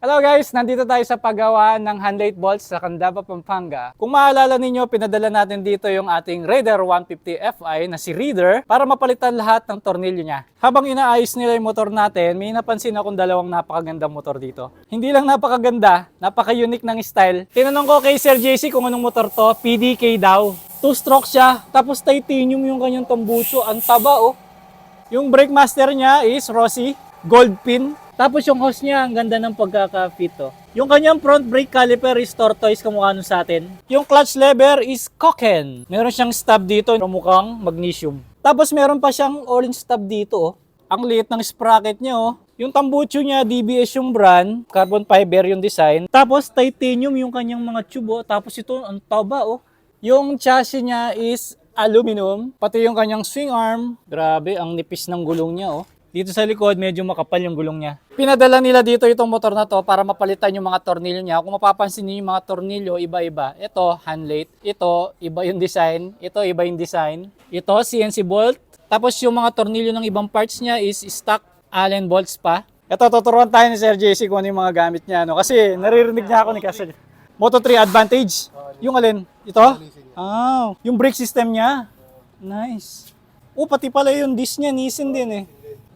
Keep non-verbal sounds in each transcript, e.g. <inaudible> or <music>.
Hello guys, nandito tayo sa paggawa ng handlate bolts sa Candaba, Pampanga. Kung maalala ninyo, pinadala natin dito yung ating Raider 150 Fi na si Reader para mapalitan lahat ng tornilyo niya. Habang inaayos nila yung motor natin, may napansin akong dalawang napakagandang motor dito. Hindi lang napakaganda, napaka-unique ng style. Tinanong ko kay Sir JC kung anong motor to, PDK daw. Two-stroke siya, tapos titanium yung kanyang tambucho. Ang taba oh. Yung brake master niya is Rossi, gold pin. Tapos yung hose niya, ang ganda ng pagkaka-fit oh. Yung kanyang front brake caliper is tortoise kamukha nun sa atin. Yung clutch lever is Koken. Meron siyang stub dito mukhang magnesium. Tapos meron pa siyang orange stub dito oh. Ang liit ng sprocket niya oh. Yung tambucho niya, DBS yung brand, carbon fiber yung design. Tapos titanium yung kanyang mga tube oh. Tapos ito, ang taba oh. Yung chassis niya is aluminum, pati yung kanyang swing arm. Grabe, ang nipis ng gulong niya oh. Dito sa likod, medyo makapal yung gulong niya. Pinadala nila dito itong motor na to para mapalitan yung mga tornilyo niya. Kung mapapansin niyo yung mga tornilyo, iba-iba. Ito, handlate. Ito, iba yung design. Ito, iba yung design. Ito, CNC bolt. Tapos yung mga tornilyo ng ibang parts niya is stock Allen bolts pa. Ito, tuturuan tayo ni Sir JC kung ano yung mga gamit niya. No? Kasi naririnig niya ako ni Kasel. Moto 3 Advantage. Yung alin? Ito? Ah, yung brake system niya. Nice. Oh, pati pala yung disc niya, Nissin din eh.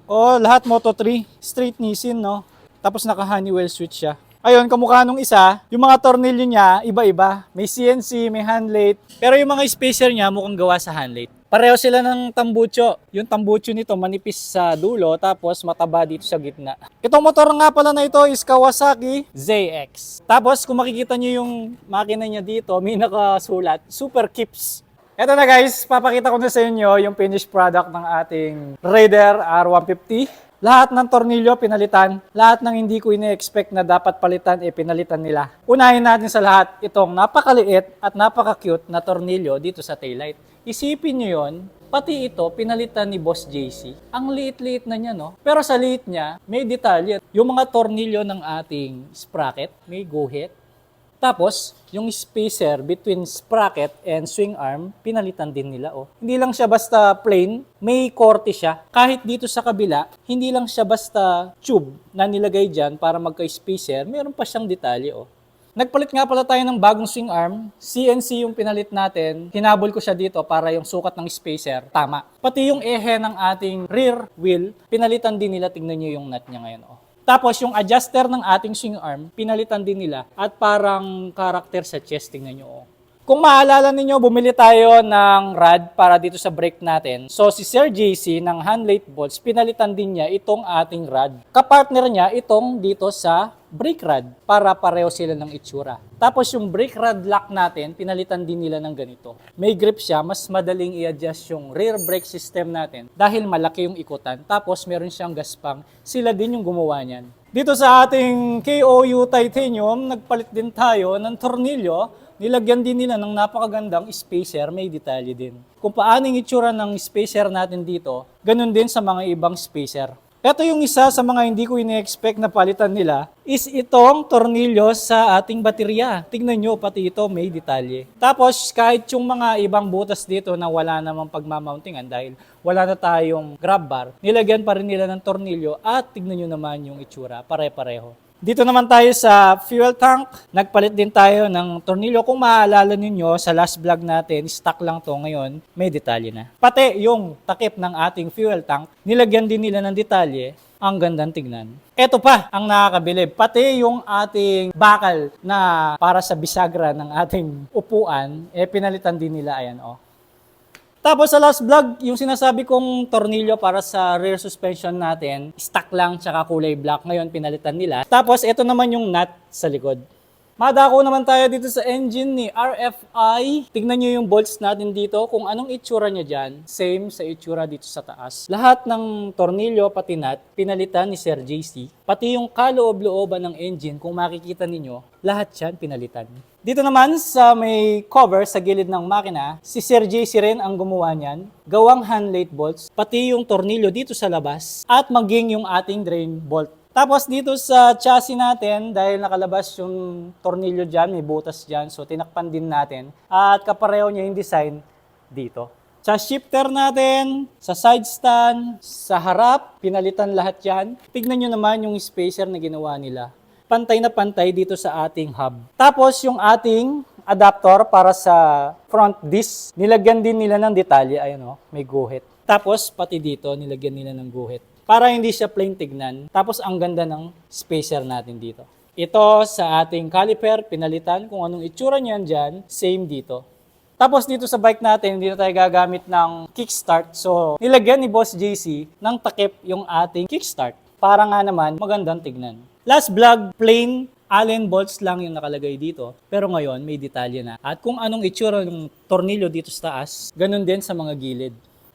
Oh, lahat Moto 3. Straight Nissin, no? Tapos naka Honeywell switch siya. Ayun, kamukha nung isa, yung mga tornilyo niya, iba-iba. May CNC, may handlate. Pero yung mga spacer niya, mukhang gawa sa handlate. Pareho sila ng tambucho. Yung tambucho nito manipis sa dulo, tapos mataba dito sa gitna. Itong motor nga pala na ito is Kawasaki ZX. Tapos kung makikita nyo yung makina niya dito, may nakasulat, Super Kips. Ito na guys, papakita ko na sa inyo yung finished product ng ating Raider R150. Lahat ng tornilyo pinalitan, lahat ng hindi ko ine-expect na dapat palitan, eh pinalitan nila. Unahin natin sa lahat itong napakaliit at napaka-cute na tornilyo dito sa taillight. Isipin nyo yon, pati ito pinalitan ni Boss JC. Ang liit-liit na niya, no? Pero sa liit niya, may detalye. Yung mga tornilyo ng ating sprocket, may guhit, tapos, yung spacer between sprocket and swing arm, pinalitan din nila. Oh. Hindi lang siya basta plain, may korte siya. Kahit dito sa kabila, hindi lang siya basta tube na nilagay dyan para magka-spacer, meron pa siyang detalye. Oh. Nagpalit nga pala tayo ng bagong swing arm. CNC yung pinalit natin. Hinabol ko siya dito para yung sukat ng spacer tama. Pati yung ehe ng ating rear wheel, pinalitan din nila. Tingnan nyo yung nut niya ngayon. Oh. Tapos yung adjuster ng ating swing arm, pinalitan din nila at parang character sa chest, tingnan nyo. oh. Kung maalala ninyo, bumili tayo ng rod para dito sa brake natin. So si Sir JC ng handlate bolts, pinalitan din niya itong ating rod. Kapartner niya itong dito sa brake rod para pareho sila ng itsura. Tapos yung brake rod lock natin, pinalitan din nila ng ganito. May grip siya, mas madaling i-adjust yung rear brake system natin dahil malaki yung ikutan. Tapos meron siyang gaspang, sila din yung gumawa niyan. Dito sa ating KOU Titanium, nagpalit din tayo ng tornilyo nilagyan din nila ng napakagandang spacer, may detalye din. Kung paano yung itsura ng spacer natin dito, ganun din sa mga ibang spacer. Ito yung isa sa mga hindi ko ine-expect na palitan nila is itong tornilyo sa ating baterya. Tingnan nyo, pati ito may detalye. Tapos kahit yung mga ibang butas dito na wala namang pagmamountingan dahil wala na tayong grab bar, nilagyan pa rin nila ng tornilyo at tignan nyo naman yung itsura, pare-pareho. Dito naman tayo sa fuel tank. Nagpalit din tayo ng tornilyo. Kung maaalala ninyo, sa last vlog natin, stock lang to ngayon, may detalye na. Pati yung takip ng ating fuel tank, nilagyan din nila ng detalye. Ang gandang tignan. Ito pa ang nakakabilib. Pati yung ating bakal na para sa bisagra ng ating upuan, eh pinalitan din nila. Ayan, oh. Tapos sa last vlog, yung sinasabi kong tornilyo para sa rear suspension natin, stock lang tsaka kulay black. Ngayon pinalitan nila. Tapos ito naman yung nut sa likod. Madako naman tayo dito sa engine ni RFI. Tignan nyo yung bolts natin dito. Kung anong itsura niya dyan, same sa itsura dito sa taas. Lahat ng tornilyo pati nut, pinalitan ni Sir JC. Pati yung kaloob-looban ng engine, kung makikita ninyo, lahat yan pinalitan. Dito naman sa may cover sa gilid ng makina, si Sir JC rin ang gumawa niyan. Gawang handlate bolts, pati yung tornilyo dito sa labas, at maging yung ating drain bolt. Tapos dito sa chassis natin, dahil nakalabas yung tornilyo dyan, may butas dyan, so tinakpan din natin. At kapareho niya yung design dito. Sa shifter natin, sa side stand, sa harap, pinalitan lahat yan. Tignan nyo naman yung spacer na ginawa nila. pantay na pantay dito sa ating hub. Tapos yung ating adapter para sa front disc, nilagyan din nila ng detalye, ayun oh, may guhit. Tapos pati dito, nilagyan nila ng guhit. Para hindi siya plain tignan. Tapos ang ganda ng spacer natin dito. Ito sa ating caliper, pinalitan kung anong itsura niyan dyan, same dito. Tapos dito sa bike natin, dito tayo gagamit ng kickstart. So, nilagyan ni Boss JC ng takip yung ating kickstart. Para nga naman, magandang tignan. Last vlog, plain Allen bolts lang yung nakalagay dito. Pero ngayon, may detalye na. At kung anong itsura ng tornilyo dito sa taas, ganun din sa mga gilid.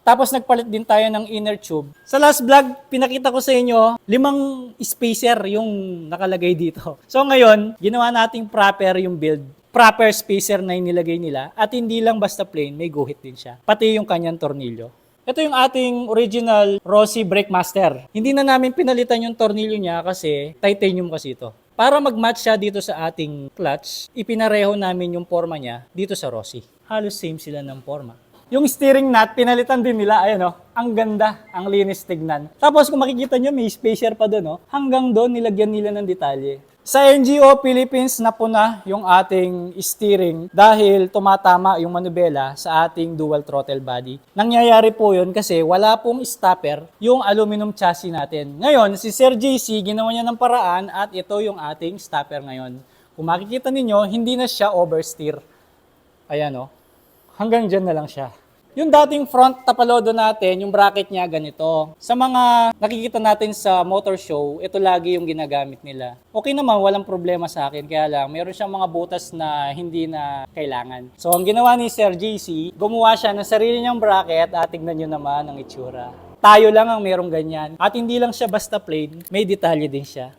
Tapos nagpalit din tayo ng inner tube. Sa last vlog, pinakita ko sa inyo, limang spacer yung nakalagay dito. <laughs> So ngayon, ginawa nating proper yung build. Proper spacer na yung nilagay nila. At hindi lang basta plain, may guhit din siya. Pati yung kanyang tornilyo. Ito yung ating original Rossi Brake Master. Hindi na namin pinalitan yung tornilyo niya kasi titanium kasi ito. Para mag-match siya dito sa ating clutch, ipinareho namin yung forma niya dito sa Rossi. Halos same sila ng forma. Yung steering nut, pinalitan din nila. Ayan o, ang ganda, ang linis tignan. Tapos kung makikita nyo, may spacer pa doon. Oh. Hanggang doon, nilagyan nila ng detalye. Sa NGO Philippines na po na yung ating steering dahil tumatama yung manubela sa ating dual throttle body. Nangyayari po yun kasi wala pong stopper yung aluminum chassis natin. Ngayon, si Sir JC ginawa niya ng paraan at ito yung ating stopper ngayon. Kung makikita ninyo, hindi na siya oversteer. Ayan o. Hanggang dyan na lang siya. Yung dating front tapalodo natin, yung bracket niya ganito. Sa mga nakikita natin sa motor show, ito lagi yung ginagamit nila. Okay naman, walang problema sa akin. Kaya lang, meron siyang mga butas na hindi na kailangan. So, ang ginawa ni Sir JC, gumawa siya ng sarili niyang bracket at tignan nyo naman ang itsura. Tayo lang ang merong ganyan. At hindi lang siya basta plain, may detalye din siya.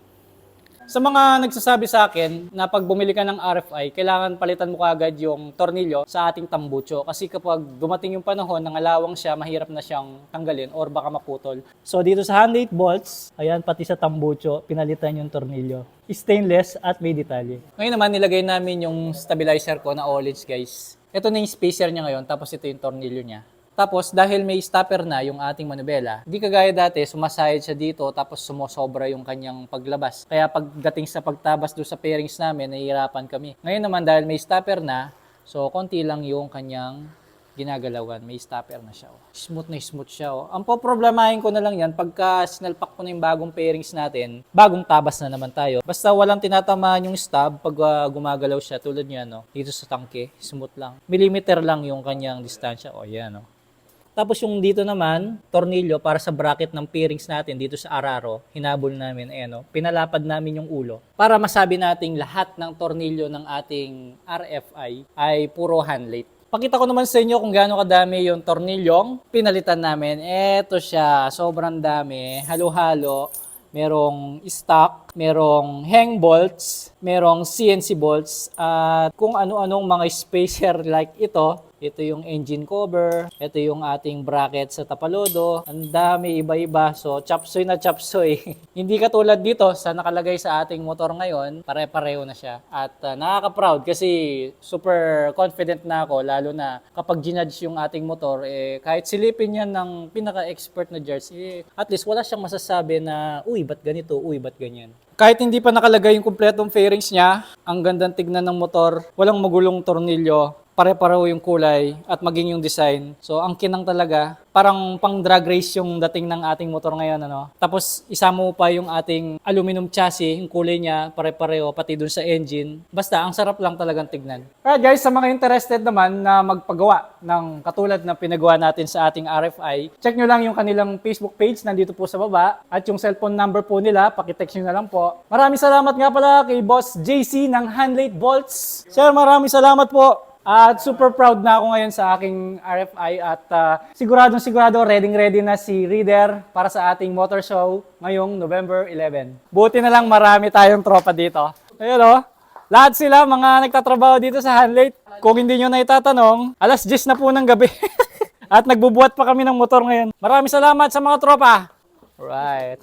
Sa mga nagsasabi sa akin na pag bumili ka ng RFI, kailangan palitan mo kagad yung tornilyo sa ating tambucho. Kasi kapag dumating yung panahon, nangalawang siya, mahirap na siyang tanggalin or baka maputol. So dito sa hand 8 bolts, ayan pati sa tambucho, pinalitan yung tornilyo. Stainless at may detalye. Ngayon naman nilagay namin yung stabilizer ko na Olich guys. Ito na yung spacer niya ngayon, tapos ito yung tornilyo niya. Tapos dahil may stopper na yung ating manubela, di kagaya dati, sumasayad siya dito tapos sumosobra yung kanyang paglabas. Kaya pagdating sa pagtabas doon sa pairings namin, nahihirapan kami. Ngayon naman dahil may stopper na, so konti lang yung kanyang ginagalawan. May stopper na siya. Oh. Smooth na smooth siya. Oh. Ang poproblemahin ko na lang yan, pagka sinalpak ko na yung bagong pairings natin, bagong tabas na naman tayo. Basta walang tinatamaan yung stub pag ah, gumagalaw siya tulad niya, no? dito sa tangke, smooth lang. Millimeter lang yung kanyang distansya. O, oh, yan. Oh. Tapos yung dito naman, tornilyo para sa bracket ng pairings natin dito sa Araro, hinabol namin, eh, no? pinalapad namin yung ulo para masabi nating lahat ng tornilyo ng ating RFI ay puro handlate. Pakita ko naman sa inyo kung gaano kadami yung tornilyong pinalitan namin. Eto siya, sobrang dami, halo-halo. Merong stock, merong hang bolts, merong CNC bolts, at kung ano-anong mga <laughs> spacer like ito, ito yung engine cover, ito yung ating bracket sa tapalodo. Ang dami, iba-iba. So, chapsoy na chapsoy. <laughs> Hindi katulad dito sa nakalagay sa ating motor ngayon, pare-pareho na siya. At uh, nakaka-proud kasi super confident na ako, lalo na kapag ginudge yung ating motor, eh, kahit silipin yan ng pinaka-expert na judge, eh, at least wala siyang masasabi na, uy, ba't ganito, uy, ba't ganyan. Kahit hindi pa nakalagay yung kumpletong fairings niya, ang gandang tignan ng motor, walang magulong tornilyo, pare-pareho yung kulay at maging yung design. So, ang kinang talaga, parang pang drag race yung dating ng ating motor ngayon. Ano? Tapos, isama mo pa yung ating aluminum chassis, yung kulay niya, pare-pareho, pati dun sa engine. Basta, ang sarap lang talagang tignan. Alright guys, sa mga interested naman na magpagawa ng katulad na pinagawa natin sa ating RFI, check nyo lang yung kanilang Facebook page, nandito po sa baba. At yung cellphone number po nila, pakitext nyo na lang po. Maraming salamat nga pala kay Boss JC ng Handlate Bolts. Sir, maraming salamat po. At super proud na ako ngayon sa aking RFI at uh, siguradong sigurado ready ready na si Reader para sa ating motor show ngayong November 11. Buti na lang marami tayong tropa dito. Ayun o. Lahat sila mga nagtatrabaho dito sa Handlate. Kung hindi nyo na itatanong, alas 10 na po ng gabi. <laughs> at nagbubuhat pa kami ng motor ngayon. Maraming salamat sa mga tropa. Alright.